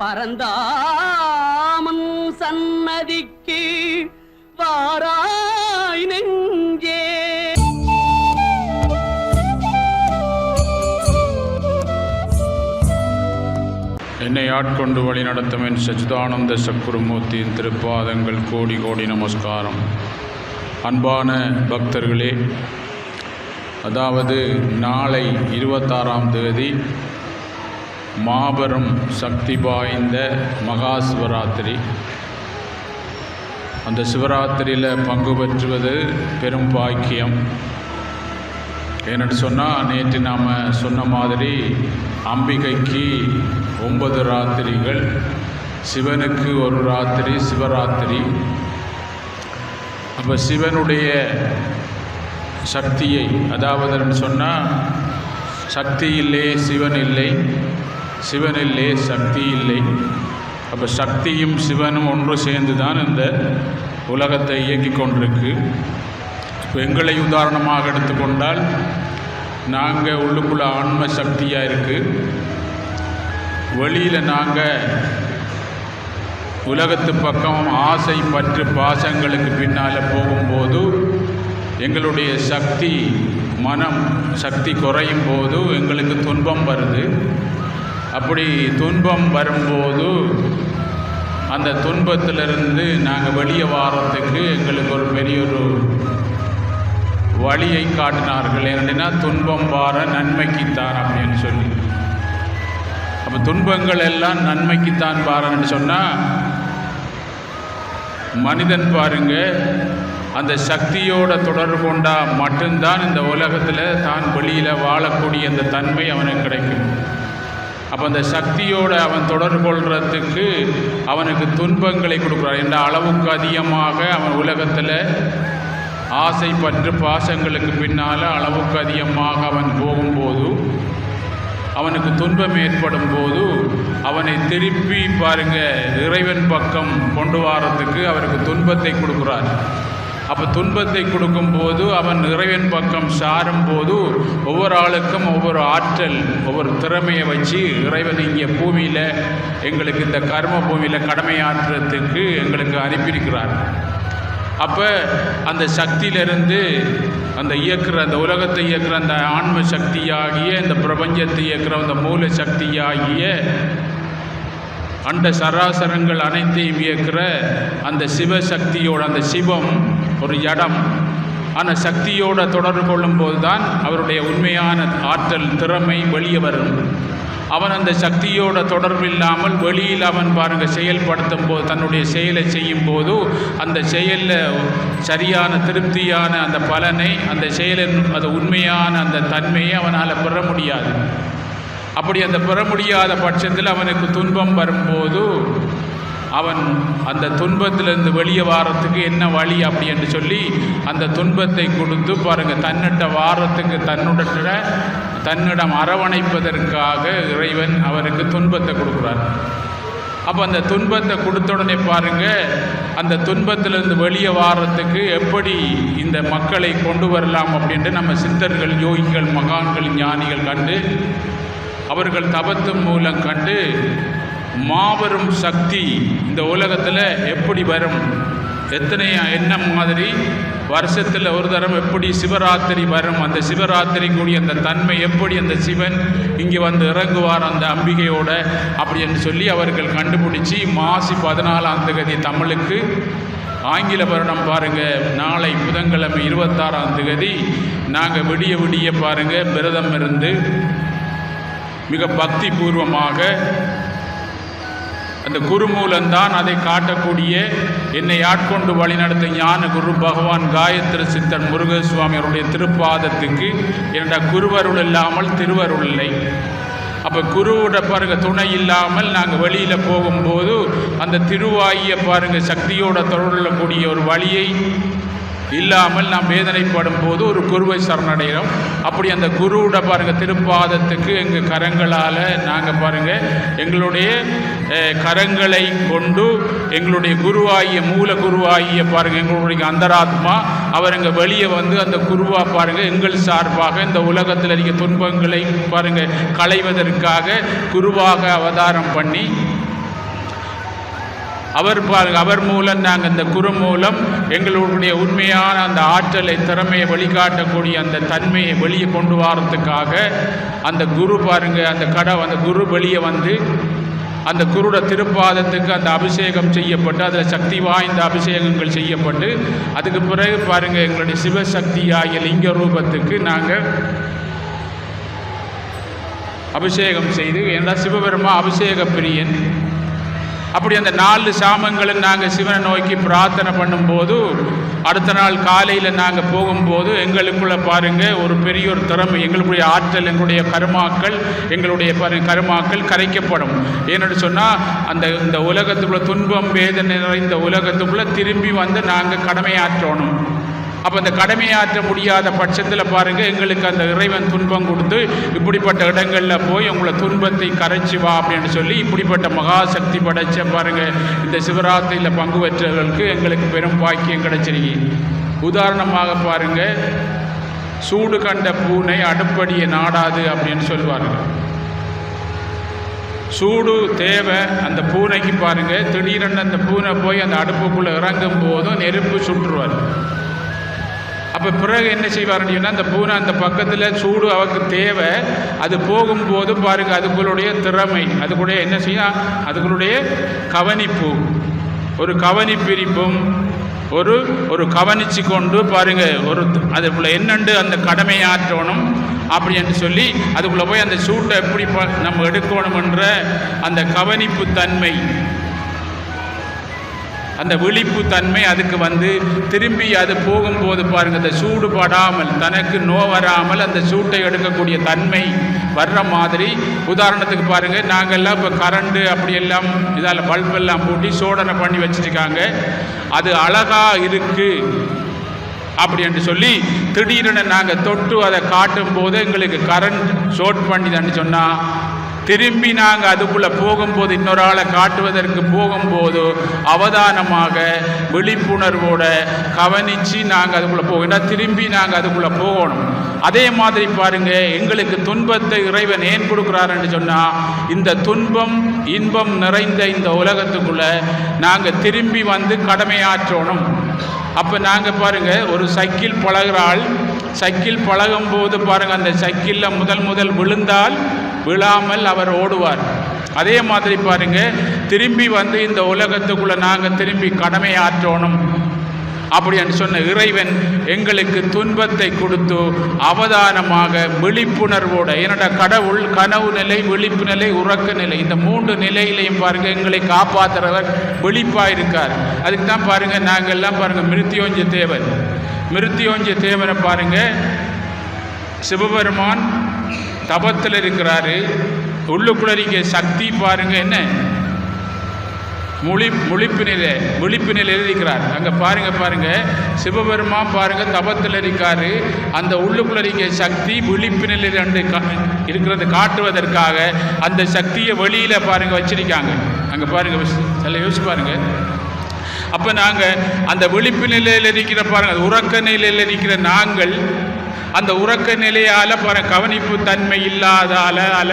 பரந்தாமன் சன்னதிக்கு வாராய் நெஞ்சே. என்னை ஆட்கொண்டு வழி நடத்தும் என் சச்சிதானந்த சக்குருமூர்த்தியின் திருப்பாதங்கள் கோடி கோடி நமஸ்காரம். அன்பான பக்தர்களே அதாவது நாளை இருபத்தாறாம் தேதி மாபெரும் சக்தி வாய்ந்த மகா சிவராத்திரி அந்த சிவராத்திரியில் பங்கு பெற்றுவது பெரும் பாக்கியம். ஏன்னு சொன்னால் நேற்று நாம் சொன்ன மாதிரி அம்பிகைக்கு ஒன்பது ராத்திரிகள் சிவனுக்கு ஒரு ராத்திரி சிவராத்திரி. அப்போ சிவனுடைய சக்தியை அதாவது சொன்னால் சக்தி இல்லை சிவன் இல்லை சிவன் இல்லை சக்தி இல்லை. அப்போ சக்தியும் சிவனும் ஒன்று சேர்ந்து தான் இந்த உலகத்தை இயக்கி கொண்டிருக்கு. இப்போ எங்களை உதாரணமாக எடுத்துக்கொண்டால் நாங்கள் உள்ளுக்குள்ள ஆன்ம சக்தியாக இருக்குது வெளியில் நாங்கள் உலகத்து பக்கம் ஆசை பற்று பாசங்களுக்கு பின்னால் போகும்போது எங்களுடைய சக்தி மனம் சக்தி குறையும் போது எங்களுக்கு துன்பம் வருது. அப்படி துன்பம் வரும்போது அந்த துன்பத்திலிருந்து நாங்கள் வெளியே வாரத்துக்கு எங்களுக்கு ஒரு பெரிய ஒரு வழியை காட்டினார்கள். ஏன்னா துன்பம் வார நன்மைக்குத்தான் அப்படின்னு சொல்லி. அப்போ துன்பங்கள் எல்லாம் நன்மைக்குத்தான் பாருன்னு சொன்னால் மனிதன் பாருங்க அந்த சக்தியோட தொடர்பு கொண்டா மட்டும்தான் இந்த உலகத்தில் தான் வெளியில் வாழக்கூடிய அந்த தன்மை அவனுக்கு கிடைக்கும். அப்போ அந்த சக்தியோடு அவன் தொடர்பு கொள்றதுக்கு அவனுக்கு துன்பங்களை கொடுக்குறான். என்ற அளவுக்கு அதிகமாக அவன் உலகத்தில் ஆசை பற்று பாசங்களுக்கு பின்னால் அளவுக்கு அதிகமாக அவன் போகும்போது அவனுக்கு துன்பம் ஏற்படும் போது அவனை திருப்பி பாருங்க இறைவன் பக்கம் கொண்டு வரத்துக்கு அவருக்கு துன்பத்தை கொடுக்குறார். அப்போ துன்பத்தை கொடுக்கும்போது அவன் இறைவன் பக்கம் சாரும் போது ஒவ்வொரு ஆளுக்கும் ஒவ்வொரு ஆற்றல் ஒவ்வொரு திறமையை வச்சு இறைவன் இங்கே பூமியில் எங்களுக்கு இந்த கர்ம பூமியில் கடமையாற்றுறதுக்கு எங்களுக்கு அனுப்பியிருக்கிறார். அப்போ அந்த சக்தியிலிருந்து அந்த இயக்குற அந்த உலகத்தை இயக்குற அந்த ஆன்ம சக்தியாகிய இந்த பிரபஞ்சத்தை இயக்குற அந்த மூல சக்தியாகிய அண்ட சராசரங்கள் அனைத்தையும் இயக்குற அந்த சிவசக்தியோட அந்த சிவம் ஒரு இடம். அந்த சக்தியோடு தொடர்பு கொள்ளும்போது தான் அவருடைய உண்மையான ஆற்றல் திறமை வெளியே வரும். அவன் அந்த சக்தியோட தொடர்பு இல்லாமல் வெளியில் அவன் பாருங்க செயல்படுத்தும் போது தன்னுடைய செயலை செய்யும் போது அந்த செயலில் சரியான திருப்தியான அந்த பலனை அந்த செயலின் அது உண்மையான அந்த தன்மையை அவனால் பெற முடியாது. அப்படி அந்த பெற முடியாத பட்சத்தில் அவனுக்கு துன்பம் வரும்போது அவன் அந்த துன்பத்திலிருந்து வெளியே வாரத்துக்கு என்ன வழி அப்படி என்று சொல்லி அந்த துன்பத்தை கொடுத்து பாருங்கள் தன்னிட்ட வாரத்துக்கு தன்னுடைய தன்னிடம் அரவணைப்பதற்காக இறைவன் அவருக்கு துன்பத்தை கொடுக்குறார். அப்போ அந்த துன்பத்தை கொடுத்த உடனே பாருங்கள் அந்த துன்பத்திலிருந்து வெளியே வாரத்துக்கு எப்படி இந்த மக்களை கொண்டு வரலாம் அப்படின்ட்டு நம்ம சித்தர்கள் யோகிகள் மகான்கள் ஞானிகள் கண்டு அவர்கள் தபத்து மூலம் கண்டு மாபெரும் சக்தி இந்த உலகத்தில் எப்படி வரும்? எத்தனை என்ன மாதிரி வருஷத்தில் ஒரு தரம் எப்படி சிவராத்திரி வரும்? அந்த சிவராத்திரி கூடிய அந்த தன்மை எப்படி? அந்த சிவன் இங்கே வந்து இறங்குவார் அந்த அம்பிகையோட அப்படின்னு சொல்லி அவர்கள் கண்டுபிடிச்சி மாசி பதினாலாம் தேதி தமிழுக்கு ஆங்கில வருடம் பாருங்க. நாளை புதன்கிழமை இருபத்தாறாம் தேதி நாங்கள் விடிய விடிய பாருங்கள் விரதம் இருந்து மிக பக்தி பூர்வமாக அந்த குருமூலம்தான் அதை காட்டக்கூடிய என்னை ஆட்கொண்டு வழிநடத்த ஞான குரு பகவான் காயத்ரி சித்தன் முருகசுவாமி அவருடைய திருப்பாதத்துக்கு என்னோட குருவருள் இல்லாமல் திருவருள் இல்லை. அப்போ குருவோட பாருங்க துணை இல்லாமல் நாங்கள் வெளியில் போகும்போது அந்த திருவாகிய பாருங்க சக்தியோட தொடரக்கூடிய ஒரு வழியை இல்லாமல் நாம் வேதனைப்படும் போது ஒரு குருவை சரணடைகிறோம். அப்படி அந்த குருவோட பாருங்கள் திருப்பாதத்துக்கு எங்கள் கரங்களால் நாங்கள் பாருங்கள் எங்களுடைய கரங்களை கொண்டு எங்களுடைய குருவாகிய மூல குருவாகிய பாருங்கள் எங்களுடைய அந்தராத்மா அவர் எங்கள் வெளியே வந்து அந்த குருவாக பாருங்கள் எங்கள் சார்பாக இந்த உலகத்தில் இருக்க துன்பங்களை பாருங்கள் களைவதற்காக குருவாக அவதாரம் பண்ணி அவர் அவர் மூலம் நாங்கள் இந்த குரு மூலம் எங்களுடைய உண்மையான அந்த ஆற்றலை திறமையை வழிகாட்டக்கூடிய அந்த தன்மையை வெளியே கொண்டு வரத்துக்காக அந்த குரு பாருங்க அந்த கடை அந்த குரு வெளியே வந்து அந்த குருட திருப்பாதத்துக்கு அந்த அபிஷேகம் செய்யப்பட்டு அதில் சக்தி வாய்ந்த அபிஷேகங்கள் செய்யப்பட்டு அதுக்கு பிறகு பாருங்கள் எங்களுடைய சிவசக்தி ஆகிய லிங்க ரூபத்துக்கு நாங்கள் அபிஷேகம் செய்து ஏன்னா சிவபெருமா அபிஷேக பிரியன் அப்படி அந்த நாலு சாமங்களும் நாங்கள் சிவனை நோக்கி பிரார்த்தனை பண்ணும்போது அடுத்த நாள் காலையில் நாங்கள் போகும்போது எங்களுக்குள்ளே பாருங்கள் ஒரு பெரிய ஒரு திறமை எங்களுடைய ஆற்றல் எங்களுடைய கருமாக்கள் எங்களுடைய கருமாக்கள் கரைக்கப்படும். ஏன்னு சொன்னால் அந்த இந்த உலகத்துக்குள்ள துன்பம் வேதனை நிறைந்த உலகத்துக்குள்ளே திரும்பி வந்து நாங்கள் கடமையாற்றணும். அப்போ அந்த கடமையாற்ற முடியாத பட்சத்தில் பாருங்கள் எங்களுக்கு அந்த இறைவன் துன்பம் கொடுத்து இப்படிப்பட்ட இடங்களில் போய் உங்களை துன்பத்தை கரைச்சி வா அப்படின்னு சொல்லி இப்படிப்பட்ட மகாசக்தி படைச்ச பாருங்கள் இந்த சிவராத்திரியில் பங்கு பெற்றவர்களுக்கு எங்களுக்கு பெரும் பாக்கியம் கிடைச்சிருக்கு. உதாரணமாக பாருங்கள் சூடு கண்ட பூனை அடுப்படியை நாடாது அப்படின்னு சொல்லுவார்கள் சூடு தேவை அந்த பூனைக்கு பாருங்கள் திடீரென்னு அந்த பூனை போய் அந்த அடுப்புக்குள்ளே இறங்கும் போதும் நெருப்பு சுற்றுவார். அப்போ பிறகு என்ன செய்வாருன்னு சொன்னால் அந்த பூனை அந்த பக்கத்தில் சூடு அவருக்கு தேவை. அது போகும்போது பாருங்கள் அதுக்குள்ளுடைய திறமை. அதுக்குடைய என்ன செய்யும் அதுக்குள்ளுடைய கவனிப்பு. ஒரு கவனிப்பிரிப்பும் ஒரு ஒரு கவனிச்சு கொண்டு பாருங்க ஒரு அதுக்குள்ளே என்னண்டு அந்த கடமையாற்றணும் அப்படின்னு சொல்லி அதுக்குள்ளே போய் அந்த சூட்டை எப்படி ப- நம்ம எடுக்கணுமென்ற அந்த கவனிப்பு தன்மை. அந்த விழிப்பு தன்மை அதுக்கு வந்து திரும்பி அது போகும்போது பாருங்க அந்த சூடு படாமல் தனக்கு நோ வராமல் அந்த சூட்டை எடுக்கக்கூடிய தன்மை வர்ற மாதிரி. உதாரணத்துக்கு பாருங்க நாங்கள்லாம் இப்போ கரண்டு அப்படியெல்லாம் இதால் பல்பெல்லாம் பூட்டி சோடனை பண்ணி வச்சிருக்காங்க. அது அழகாக இருக்கு அப்படி என்று சொல்லி திடீரென நாங்கள் தொட்டு அதை காட்டும் போது எங்களுக்கு கரண்ட் ஷோட் பண்ணிதான்னு சொன்னால் திரும்பி நாங்கள் அதுக்குள்ளே போகும்போது இன்னொரு ஆளை காட்டுவதற்கு போகும்போது அவதானமாக விழிப்புணர்வோட கவனித்து நாங்கள் அதுக்குள்ளே போகணும். திரும்பி நாங்கள் அதுக்குள்ளே போகணும். அதே மாதிரி பாருங்க எங்களுக்கு துன்பத்தை இறைவன் ஏன் கொடுக்குறாருன்னு சொன்னால் இந்த துன்பம் இன்பம் நிறைந்த இந்த உலகத்துக்குள்ள நாங்கள் திரும்பி வந்து கடமையாற்றணும். அப்போ நாங்கள் பாருங்க ஒரு சைக்கிள் பழகிறாள் சைக்கிள் பழகும் போது அந்த சைக்கிளில் முதல் முதல் விழுந்தால் விழாமல் அவர் ஓடுவார். அதே மாதிரி பாருங்க திரும்பி வந்து இந்த உலகத்துக்குள்ள நாங்கள் திரும்பி கடமை ஆற்றணும். அப்படின்னு சொன்ன இறைவன் எங்களுக்கு துன்பத்தை கொடுத்து அவதானமாக விழிப்புணர்வோட என்னோட கடவுள் கனவு நிலை விழிப்பு நிலை உறக்க நிலை இந்த மூன்று நிலையிலையும் பாருங்க எங்களை காப்பாற்றுறவர் விழிப்பாக இருக்கார் அதுக்கு தான் பாருங்க நாங்கள் எல்லாம் பாருங்க மிருத்தியோஞ்ச தேவன் மிருத்தியோஞ்ச தேவனை பாருங்க சிவபெருமான் தபத்தில் இருக்கிறாரு. உள்ளுக்குள்ள இருக்க சக்தி பாருங்க என்ன? முழி முழிப்பு நிலை விழிப்பு நிலையில் இருக்கிறார் அங்கே பாருங்க பாருங்க. சிவபெருமான் பாருங்க தபத்தில் இருக்காரு. அந்த உள்ளுக்குள்ள இருக்க சக்தி விழிப்பு நிலையில் ரெண்டு கா- இருக்கிறது காட்டுவதற்காக அந்த சக்தியை வெளியில பாருங்க வச்சிருக்காங்க. அங்கே பாருங்க சில யோசிச்சு பாருங்க. அப்போ நாங்கள் அந்த விழிப்பு நிலையில் இருக்கிற பாருங்க உறக்க நிலையில் இருக்கிற நாங்கள் அந்த உறக்க நிலையால் பல கவனிப்பு தன்மை இல்லாதால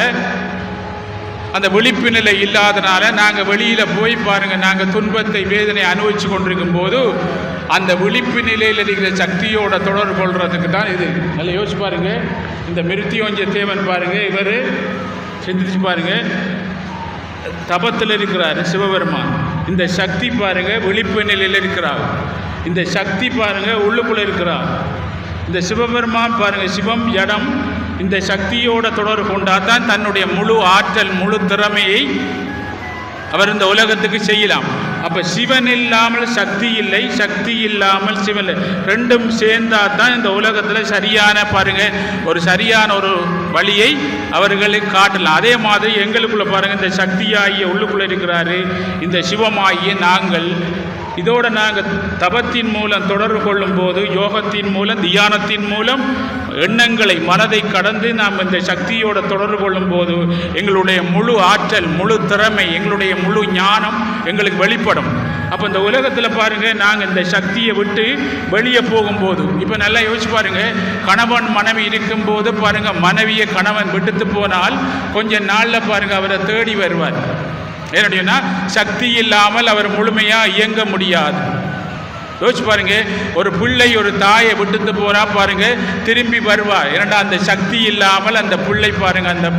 அந்த விழிப்பு நிலை இல்லாதனால நாங்கள் வெளியில் போய் பாருங்கள் நாங்கள் துன்பத்தை வேதனை அனுபவிச்சு கொண்டிருக்கும் போது அந்த விழிப்பு நிலையில் இருக்கிற சக்தியோட தொடர்பு கொள்றதுக்கு தான் இது. நல்லா யோசிச்சு பாருங்க. இந்த மிருத்தியோஞ்ச தேவன் பாருங்க இவர் சிந்திச்சு பாருங்க. தபத்தில் இருக்கிறாரு சிவபெருமான். இந்த சக்தி பாருங்க விழிப்பு நிலையில் இருக்கிறார். இந்த சக்தி பாருங்க உள்ளுக்குள்ளே இருக்கிறார். இந்த சிவபெருமான் பாருங்கள் சிவம் இடம் இந்த சக்தியோட தொடர்பு கொண்டால் தான் தன்னுடைய முழு ஆற்றல் முழு திறமையை அவர் இந்த உலகத்துக்கு செய்யலாம். அப்போ சிவன் இல்லாமல் சக்தி இல்லை சக்தி இல்லாமல் சிவன் ரெண்டும் சேர்ந்தால் தான் இந்த உலகத்தில் சரியான பாருங்கள் ஒரு சரியான ஒரு வழியை அவர்களுக்கு காட்டலாம். அதே மாதிரி எங்களுக்குள்ளே பாருங்கள் இந்த சக்தியாகிய உள்ளுக்குள்ளே இருக்கிறாரு இந்த சிவமாகிய நாங்கள் இதோடு நாங்கள் தபத்தின் மூலம் தொடர்பு கொள்ளும் போது யோகத்தின் மூலம் தியானத்தின் மூலம் எண்ணங்களை மனதை கடந்து நாம் இந்த சக்தியோட தொடர்பு கொள்ளும் போது எங்களுடைய முழு ஆற்றல் முழு திறமை எங்களுடைய முழு ஞானம் எங்களுக்கு வெளிப்படும். அப்போ இந்த உலகத்தில் பாருங்கள் நாங்கள் இந்த சக்தியை விட்டு வெளியே போகும்போது இப்போ நல்லா யோசிச்சு பாருங்கள் கணவன் மனைவி இருக்கும்போது பாருங்கள் மனைவியை கணவன் விட்டுட்டு போனால் கொஞ்ச நாளில் பாருங்கள் அவரை தேடி வருவார். ஏன்னா சக்தி இல்லாமல் அவர் முழுமையாக இயங்க முடியாது. யோசிச்சு பாருங்க ஒரு பிள்ளை ஒரு தாயை விட்டுட்டு போறா பாருங்க திரும்பி வருவா. ஏன்னா அந்த சக்தி இல்லாமல் அந்த பிள்ளை பாருங்க அந்த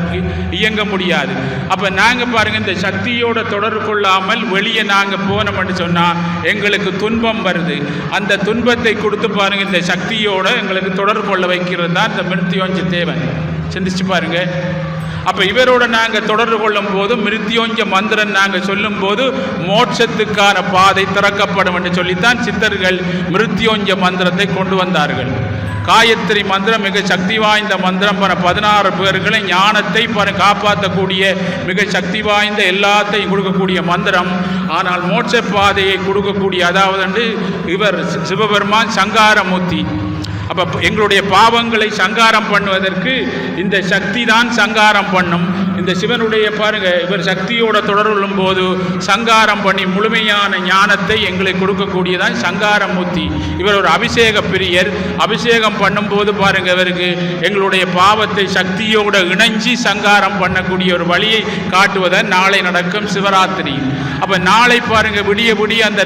இயங்க முடியாது. அப்ப நாங்க பாருங்க இந்த சக்தியோட தொடர்பு கொள்ளாமல் வெளியே நாங்க போனோம்னு சொன்னா எங்களுக்கு துன்பம் வருது. அந்த துன்பத்தை கொடுத்து பாருங்க இந்த சக்தியோட எங்களுக்கு தொடர்பு கொள்ள வைக்கிறது தான் இந்த மிருத்தியோஞ்ச தேவன். சிந்திச்சு பாருங்க அப்ப இவரோட நாங்க தொடர்பு கொள்ளும் போது மிருத்தியோஞ்ச மந்திரம் நாங்க சொல்லும் போது மோட்சத்துக்கான பாதை திறக்கப்படும் என்று சொல்லித்தான் சித்தர்கள் மிருத்தியோஞ்ச மந்திரத்தை கொண்டு வந்தார்கள். காயத்ரி மந்திரம் மிக சக்தி வாய்ந்த மந்திரம். பல பதினாறு பேர்களை ஞானத்தை பல காப்பாற்றக்கூடிய மிக சக்தி வாய்ந்த எல்லாத்தையும் கொடுக்கக்கூடிய மந்திரம். ஆனால் மோட்ச பாதையை கொடுக்கக்கூடிய அதாவது இவர் சிவபெருமான் சங்காரமூர்த்தி. அப்ப எங்களுடைய பாவங்களை சங்காரம் பண்ணுவதற்கு இந்த சக்தி தான் சங்காரம் பண்ணும். இந்த சிவனுடைய பாருங்க இவர் சக்தியோட தொடர்பும் போது சங்காரம் பண்ணி முழுமையான ஞானத்தை எங்களுக்கு கொடுக்கக்கூடியதான் சங்காரமூர்த்தி. இவர் ஒரு அபிஷேக பிரியர். அபிஷேகம் பண்ணும்போது பாருங்க இவருக்கு எங்களுடைய பாவத்தை சக்தியோட இணைஞ்சி சங்காரம் பண்ணக்கூடிய ஒரு வழியை காட்டுவதன் நாளை நடக்கும் சிவராத்திரி. அப்போ நாளை பாருங்க விடிய விடிய அந்த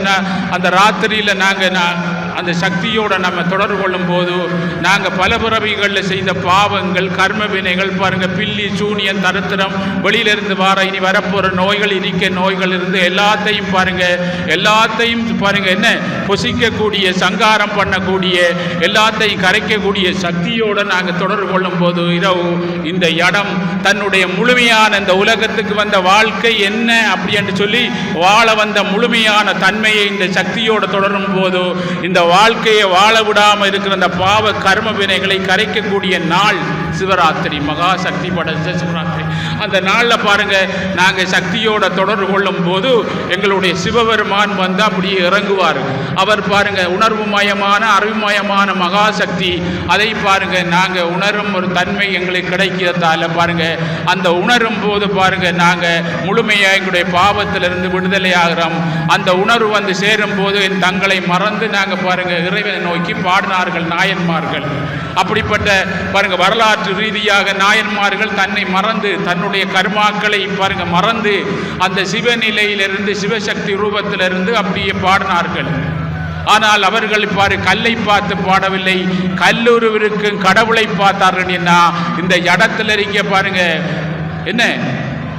அந்த ராத்திரியில் நாங்கள் அந்த சக்தியோட நம்ம தொடர்பு கொள்ளும் போது நாங்கள் பல பிறவிகளில் செய்த பாவங்கள் கர்ம வினைகள் பாருங்க பில்லி சூனியன் தருத்திரம் வெளியிலிருந்து வர இனி வரப்போகிற நோய்கள் இனிக்க நோய்கள் இருந்து எல்லாத்தையும் பாருங்க எல்லாத்தையும் பாருங்க என்ன? பொசிக்கக்கூடிய சங்காரம் பண்ணக்கூடிய எல்லாத்தையும் கரைக்கக்கூடிய சக்தியோட நாங்கள் தொடர்பு கொள்ளும் போது இரவு இந்த இடம் தன்னுடைய முழுமையான இந்த உலகத்துக்கு வந்த வாழ்க்கை என்ன அப்படி என்று சொல்லி வாழ வந்த முழுமையான தன்மையை இந்த சக்தியோட தொடரும் போது இந்த வாழ்க்கையை வாழ விடாமல் இருக்கிற அந்த பாவ கர்ம வினைகளை கரைக்கக்கூடிய நாள் சிவராத்திரி. மகா சக்தி படைச்ச சிவராத்திரி. அந்த நாளில் பாருங்க நாங்கள் சக்தியோட தொடர்பு கொள்ளும் போது எங்களுடைய சிவபெருமான் வந்து அப்படியே இறங்குவார். அவர் பாருங்க உணர்வுமயமான அறிவுமயமான மகா சக்தி அதை பாருங்கள் நாங்கள் உணரும் ஒரு தன்மை எங்களுக்கு கிடைக்கிறதால பாருங்கள் அந்த உணரும் போது பாருங்கள் நாங்கள் முழுமையாக எங்களுடைய பாவத்திலிருந்து விடுதலை ஆகிறோம். அந்த உணர்வு வந்து சேரும் போது என் தங்களை மறந்து நாங்கள் பாருங்கள் இறைவனை நோக்கி பாடினார்கள் நாயன்மார்கள். அப்படிப்பட்ட பாருங்கள் வரலாற்று ரீதியாக நாயன்மார்கள் தன்னை மறந்து தன்னுடைய கர்மாக்களை பாருங்க மறந்து அந்த சிவநிலையிலிருந்து சிவசக்தி ரூபத்திலிருந்து அப்படியே பாடினார்கள். ஆனால் அவர்கள் பாரு கல்லை பார்த்து பாடவில்லை. கல்லூருவிற்கும் கடவுளை பார்த்தார்கள் என்ன? இந்த இடத்துல இருக்க பாருங்க. என்ன?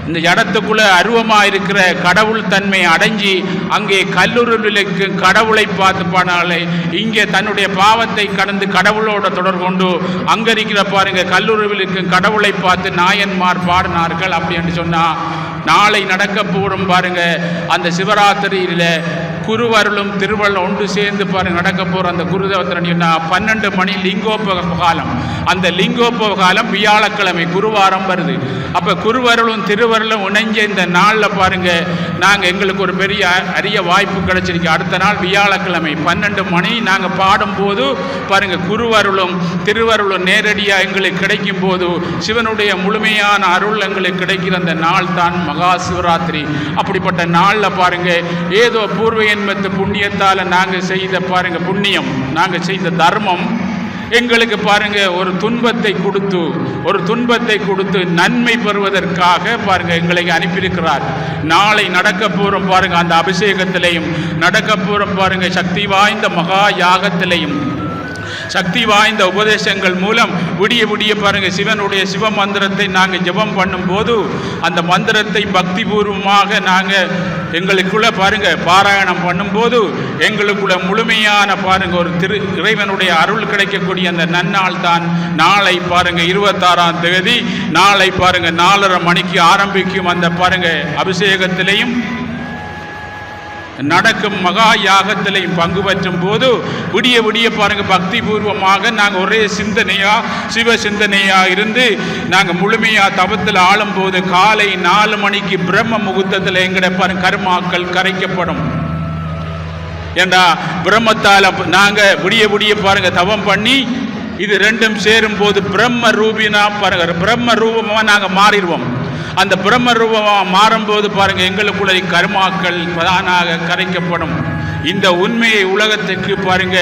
இந்த இடத்துக்குள்ள அருவமாக இருக்கிற கடவுள் தன்மை அடைஞ்சி அங்கே கல்லூரிகளுக்கு கடவுளை பார்த்து பாடாலே இங்கே தன்னுடைய பாவத்தை கடந்து கடவுளோட தொடர் கொண்டு அங்கே இருக்கிற பாருங்க கல்லூரிகளுக்கு கடவுளை பார்த்து நாயன்மார் பாடினார்கள் அப்படின்னு சொன்னால் நாளை நடக்க போகிறோம் பாருங்க. அந்த சிவராத்திரியில் குருவருளும் திருவள்ளம் ஒன்று சேர்ந்து பாருங்க நடக்க போகிற அந்த குருதேவத்திரன்னா பன்னெண்டு மணி லிங்கோப காலம். அந்த லிங்கோப காலம் வியாழக்கிழமை குருவாரம் வருது. அப்போ குருவருளும் திருவருளும் இணைஞ்ச இந்த நாளில் பாருங்கள் நாங்கள் எங்களுக்கு ஒரு பெரிய அரிய வாய்ப்பு கிடைச்சிருக்கு. அடுத்த நாள் வியாழக்கிழமை பன்னெண்டு மணி நாங்கள் பாடும்போது பாருங்கள் குருவருளும் திருவருளும் நேரடியாக எங்களுக்கு கிடைக்கும் போது சிவனுடைய முழுமையான அருள் எங்களுக்கு கிடைக்கிற அந்த நாள் தான் மகா சிவராத்திரி அப்படிப்பட்ட நாளில் பாருங்க ஏதோ பூர்வ என்மத்து புண்ணியத்தால் நாங்கள் செய்த பாருங்க புண்ணியம். நாங்கள் செய்த தர்மம். எங்களுக்கு பாருங்க ஒரு துன்பத்தை கொடுத்து ஒரு துன்பத்தை கொடுத்து நன்மை பெறுவதற்காக பாருங்க எங்களை அனுப்பியிருக்கிறார். நாளை நடக்க போகிறோம் பாருங்க அந்த அபிஷேகத்திலையும் நடக்க போகிறோம் பாருங்க சக்தி வாய்ந்த மகா யாகத்திலையும். சக்தி வாய்ந்த உபதேசங்கள் மூலம் விடிய விடிய பாருங்க சிவனுடைய சிவ மந்திரத்தை நாங்கள் ஜெபம் பண்ணும்போது அந்த மந்திரத்தை பக்தி பூர்வமாக நாங்கள் எங்களுக்குள்ள பாருங்க பாராயணம் பண்ணும்போது எங்களுக்குள்ள முழுமையான பாருங்க ஒரு திரு இறைவனுடைய அருள் கிடைக்கக்கூடிய அந்த நன்னாள் தான் நாளை பாருங்க இருபத்தாறாம் தேதி நாளை பாருங்க நாலரை மணிக்கு ஆரம்பிக்கும் அந்த பாருங்க அபிஷேகத்திலையும் நடக்கும் மகா யாகத்திலையும் பங்கு பெற்றும் போது விடிய விடிய பாருங்கள் பக்தி பூர்வமாக நாங்கள் ஒரே சிந்தனையாக சிவ சிந்தனையாக இருந்து நாங்கள் முழுமையாக தவத்தில் ஆளும்போது காலை நாலு மணிக்கு பிரம்ம முகூர்த்தத்தில் எங்கட பாருங்க கர்மாக்கள் கரைக்கப்படும். ஏண்டா பிரம்மத்தால் நாங்கள் விடிய விடிய பாருங்கள் தவம் பண்ணி இது ரெண்டும் சேரும் போது பிரம்ம ரூபினா பாருங்க பிரம்ம ரூபமாக நாங்கள் மாறிடுவோம். அந்த பிரம்ம ரூபமாக மாறும்போது பாருங்க எங்களுக்குள்ள கருமாக்கள் பிரதானாக கரைக்கப்படும். இந்த உண்மையை உலகத்துக்கு பாருங்க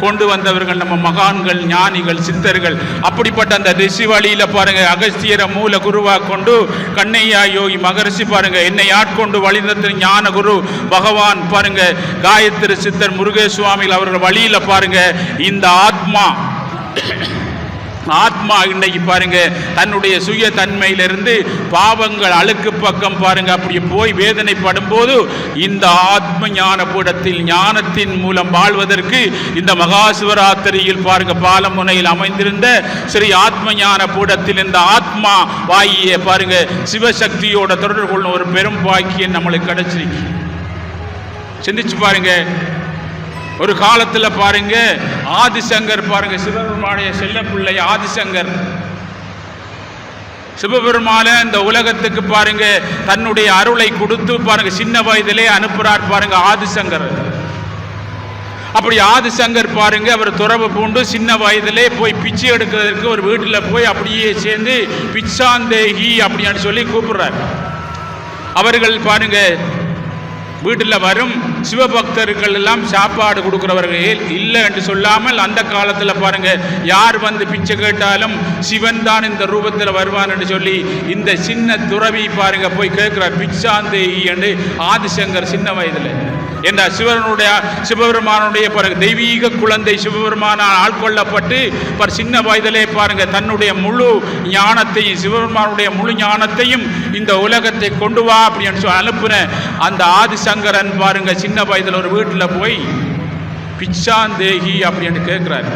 கொண்டு வந்தவர்கள் நம்ம மகான்கள் ஞானிகள் சித்தர்கள் அப்படிப்பட்ட அந்த ரிஷி வழியில பாருங்க அகஸ்தியரை மூல குருவா கொண்டு கண்ணையா யோகி மகரிஷி பாருங்க என்னை ஆட்கொண்டு வழிநடத்தின ஞான குரு பகவான் பாருங்க காயத்ரி சித்தர் முருகேசுவாமிகள் அவர்கள் வழியில பாருங்க இந்த ஆத்மா ஆத்மா இன்னைக்கு பாருங்க தன்னுடைய சுய தன்மையிலிருந்து பாவங்கள் அழுக்கு பக்கம் பாருங்க அப்படி போய் வேதனைப்படும் போது இந்த ஆத்ம ஞான பீடத்தில் ஞானத்தின் மூலம் வாழ்வதற்கு இந்த மகா சிவராத்திரியில் பாருங்க பாலமுனையில் அமைந்திருந்த ஸ்ரீ ஆத்ம ஞான பீடத்தில் இந்த ஆத்மா வாயியை பாருங்க சிவசக்தியோட தொடர்பு கொள்ளும் ஒரு பெரும் பாக்கியம் நம்மளுக்கு கிடைச்சிருக்கு. சிந்திச்சு பாருங்க ஒரு காலத்தில் பாருங்க ஆதிசங்கர் பாருங்க சிவபெருமானுடைய செல்லப்பிள்ளை ஆதிசங்கர். சிவபெருமான இந்த உலகத்துக்கு பாருங்க தன்னுடைய அருளை கொடுத்து பாருங்க சின்ன வயதிலே அனுப்புறார் பாருங்க ஆதிசங்கர். அப்படி ஆதிசங்கர் பாருங்க அவர் துறவு பூண்டு சின்ன வயதிலே போய் பிச்சை எடுக்கிறதுக்கு ஒரு வீட்டில் போய் அப்படியே சேர்ந்து பிச்சாந்தேகி அப்படின்னு சொல்லி கூப்பிடுறார். அவர்கள் பாருங்க வீட்டில் வரும் சிவபக்தர்கள் எல்லாம் சாப்பாடு கொடுக்குறவர்கள் இல்லை என்று சொல்லாமல் அந்த காலத்தில் பாருங்க யார் வந்து பிச்சை கேட்டாலும் சிவன் தான் இந்த ரூபத்தில் வருவான் என்று சொல்லி இந்த சின்ன துறவி பாருங்க போய் கேட்குற பிச்சாந்தேயி என்று ஆதிசங்கர் சின்ன வயதில். என்ற சிவனுடைய சிவபெருமானுடைய பாருங்க தெய்வீக குழந்தை சிவபெருமானால் ஆட்கொள்ளப்பட்டு பர் சின்ன வயதிலே பாருங்க தன்னுடைய முழு ஞானத்தையும் சிவபெருமானுடைய முழு ஞானத்தையும் இந்த உலகத்தை கொண்டு வா அப்படின்னு சொல்லி அனுப்புன அந்த ஆதிசங்கரன் பாருங்க சின்ன வயதில் ஒரு வீட்டில் போய் பிச்சாந்தேகி அப்படின்னு கேட்குறாரு.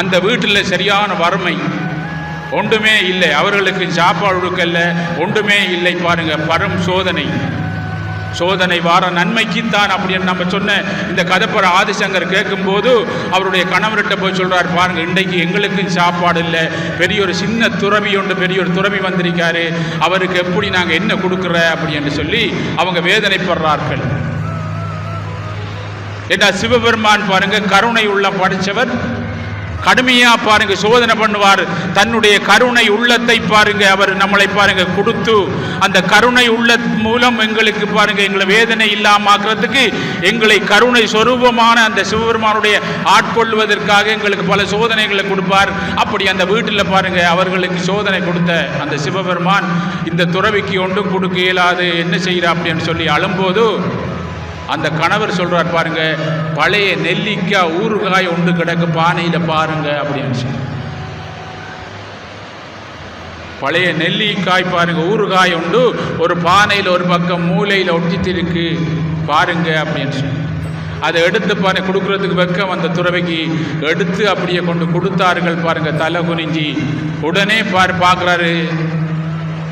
அந்த வீட்டில் சரியான வறுமை ஒன்றுமே இல்லை. அவர்களுக்கு சாப்பாடு கொடுக்கல ஒன்றுமே இல்லை பாருங்க பரம் சோதனை. சோதனை வார நன்மைக்குத்தான் அப்படின்னு நம்ம சொன்ன இந்த கதைப்பட ஆதிசங்கர் கேட்கும்போது அவருடைய கணவர்கிட்ட போய் சொல்கிறார் பாருங்கள் இன்றைக்கு எங்களுக்கும் சாப்பாடு இல்லை. பெரிய ஒரு சின்ன துறவி ஒன்று பெரிய ஒரு துறவி வந்திருக்காரு. அவருக்கு எப்படி நாங்கள் என்ன கொடுக்குற? அப்படின்னு சொல்லி அவங்க வேதனைப்படுறார்கள். ஏன்னா சிவபெருமான் பாருங்க கருணை உள்ள படித்தவர் கடுமையா பாருங்க சோதனை பண்ணுவார். தன்னுடைய கருணை உள்ளத்தை பாருங்க அவர் நம்மளை பாருங்க கொடுத்து அந்த கருணை உள்ள மூலம் எங்களுக்கு பாருங்க எங்களை வேதனை இல்லாமாக்குறதுக்கு எங்களை கருணை சொரூபமான அந்த சிவபெருமானுடைய ஆட்கொள்வதற்காக எங்களுக்கு பல சோதனைகளை கொடுப்பார். அப்படி அந்த வீட்டில் பாருங்க அவர்களுக்கு சோதனை கொடுத்த அந்த சிவபெருமான் இந்த துறவிக்கு ஒன்றும் கொடுக்க இயலாது என்ன செய்கிறா அப்படின்னு சொல்லி அழும்போது அந்த கணவர் சொல்றார் பாருங்க பழைய நெல்லிக்காய் ஊறுகாய் ஒன்று கிடக்கு பானையில் பாருங்க அப்படின்னு சொல்லி. பழைய நெல்லிக்காய் பாருங்க ஊறுகாய் உண்டு ஒரு பானையில் ஒரு பக்கம் மூலையில் இருக்கு பாருங்க அப்படின்னு சொல்லி. அதை எடுத்து பாருங்க கொடுக்கறதுக்கு வெக்கம் அந்த துறவைக்கு. எடுத்து அப்படியே கொண்டு கொடுத்தார்கள் பாருங்க தலை குனிஞ்சி. உடனே பாரு பார்க்குறாரு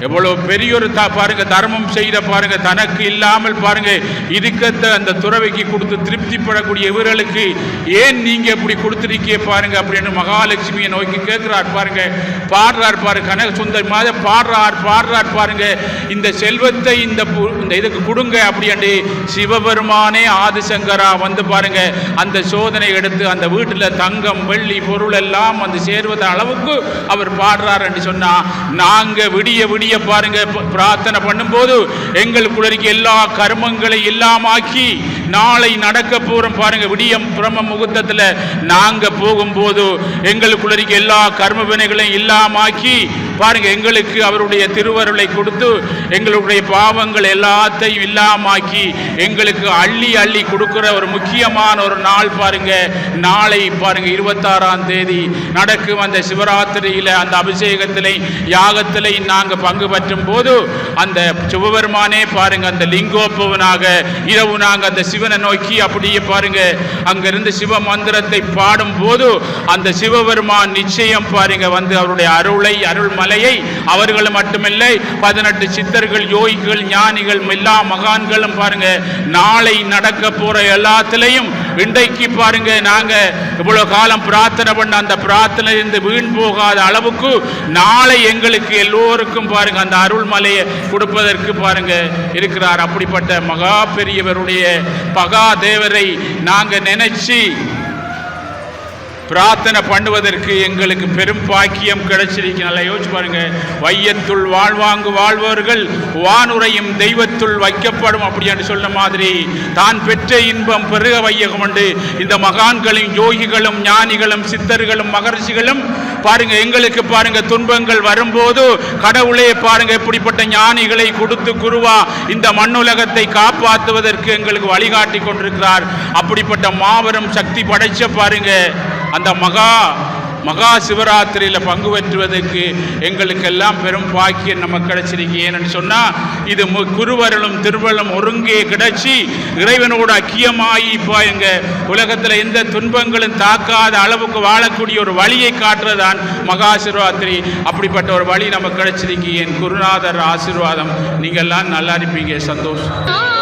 எவ்வளவு பெரிய ஒரு த பாருங்க தர்மம் செய்த பாருங்க தனக்கு இல்லாமல் பாருங்க. இருக்கத்தை அந்த துறவைக்கு கொடுத்து திருப்திப்படக்கூடிய இவர்களுக்கு ஏன் நீங்க இப்படி கொடுத்துருக்கீங்க பாருங்க அப்படின்னு மகாலட்சுமியை நோக்கி கேட்கிறார் பாருங்க. பாடுறார் பாரு கனக சுந்தர் மாத பாடுறார் பாடுறார் பாருங்க. இந்த செல்வத்தை இந்த பு- இந்த இதுக்கு கொடுங்க அப்படின்ட்டு சிவபெருமானே ஆதிசங்கரா வந்து பாருங்க. அந்த சோதனை எடுத்து அந்த வீட்டில் தங்கம் வெள்ளி பொருள் எல்லாம் வந்து சேருவத அளவுக்கு அவர் பாடுறார் என்று சொன்னா நாங்க விடிய விடிய பாருங்க. பிரார்த்தனை பண்ணும்போது எங்களுக்குள்ள இருக்க எல்லா கர்மங்களை இல்லாமாக்கி நாளை நடக்க போறோம் பாருங்க. விடியம் பிரம்ம முகூர்த்தத்தில் நாங்க போகும்போது எங்களுக்குள்ள இருக்க எல்லா கர்ம வினைகளையும் இல்லாமாக்கி பாருங்க எங்களுக்கு அவருடைய திருவருளை கொடுத்து எங்களுடைய பாவங்கள் எல்லாத்தையும் இல்லாமாக்கி எங்களுக்கு அள்ளி அள்ளி கொடுக்குற ஒரு முக்கியமான ஒரு நாள் பாருங்க. நாளை பாருங்க இருபத்தாறாம் தேதி நடக்கும் அந்த சிவராத்திரியில அந்த அபிஷேகத்திலையும் யாகத்திலே நாங்கள் பங்கு பற்றும் போது அந்த சிவபெருமானே பாருங்க அந்த லிங்கோப்பவனாக இரவு நாங்கள் அந்த சிவனை நோக்கி அப்படியே பாருங்க. அங்கிருந்து சிவ மந்திரத்தை பாடும் போது அந்த சிவபெருமான் நிச்சயம் பாருங்க வந்து அவருடைய அருளை அருள்மலையை அவர்கள் மட்டுமில்லை பதினெட்டு சித்தர்கள் யோகிகள் ஞானிகள் எல்லா மகான்களும் பாருங்க நாளை நடக்க போற எல்லாத்திலையும் இன்றைக்கு பாருங்க நாங்க இவ்வளவு காலம் பிரார்த்தனை பண்ண அந்த பிரார்த்தனை இருந்து வீண் போகாத அளவுக்கு நாளை எங்களுக்கு எல்லோருக்கும் பாருங்க அந்த அருள்மலையை கொடுப்பதற்கு பாருங்க இருக்கிறார். அப்படிப்பட்ட மகா பெரியவருடைய பகா தேவரை நாங்க நினைச்சு பிரார்த்தனை பண்ணுவதற்கு எங்களுக்கு பெரும் பாக்கியம் கிடைச்சிருக்கு. நல்லா யோசிச்சு பாருங்க. வையத்துள் வாழ்வாங்கு வாழ்வர்கள் வானுரையும் தெய்வத்துள் வைக்கப்படும் அப்படின்னு சொன்ன மாதிரி தான் பெற்ற இன்பம் பெருக வையகம் உண்டு. இந்த மகான்களும் யோகிகளும் ஞானிகளும் சித்தர்களும் மகர்ஷிகளும் பாருங்க எங்களுக்கு பாருங்க துன்பங்கள் வரும்போது கடவுளே பாருங்க இப்படிப்பட்ட ஞானிகளை கொடுத்து குருவா இந்த மண்ணுலகத்தை காப்பாற்றுவதற்கு எங்களுக்கு வழிகாட்டி கொண்டிருக்கிறார். அப்படிப்பட்ட மாபெரும் சக்தி படைச்ச பாருங்க அந்த மகா மகா சிவராத்திரியில் பங்கு பெற்றுவதற்கு எங்களுக்கெல்லாம் பெரும் பாக்கியம் நமக்கு கிடைச்சிருக்கு. ஏன்னு சொன்னால் இது மு- குருவருளும் திருவருளும் ஒருங்கே கிடைச்சி இறைவனோட ஐக்கியமாகி இப்போ எங்கள் உலகத்தில் எந்த துன்பங்களும் தாக்காத அளவுக்கு வாழக்கூடிய ஒரு வழியை காட்டுறதான் மகா சிவராத்திரி. அப்படிப்பட்ட ஒரு வழி நமக்கு கிடைச்சிருக்கு. என் குருநாதர் ஆசீர்வாதம். நீங்கள்லாம் நல்லா இருப்பீங்க. சந்தோஷம்.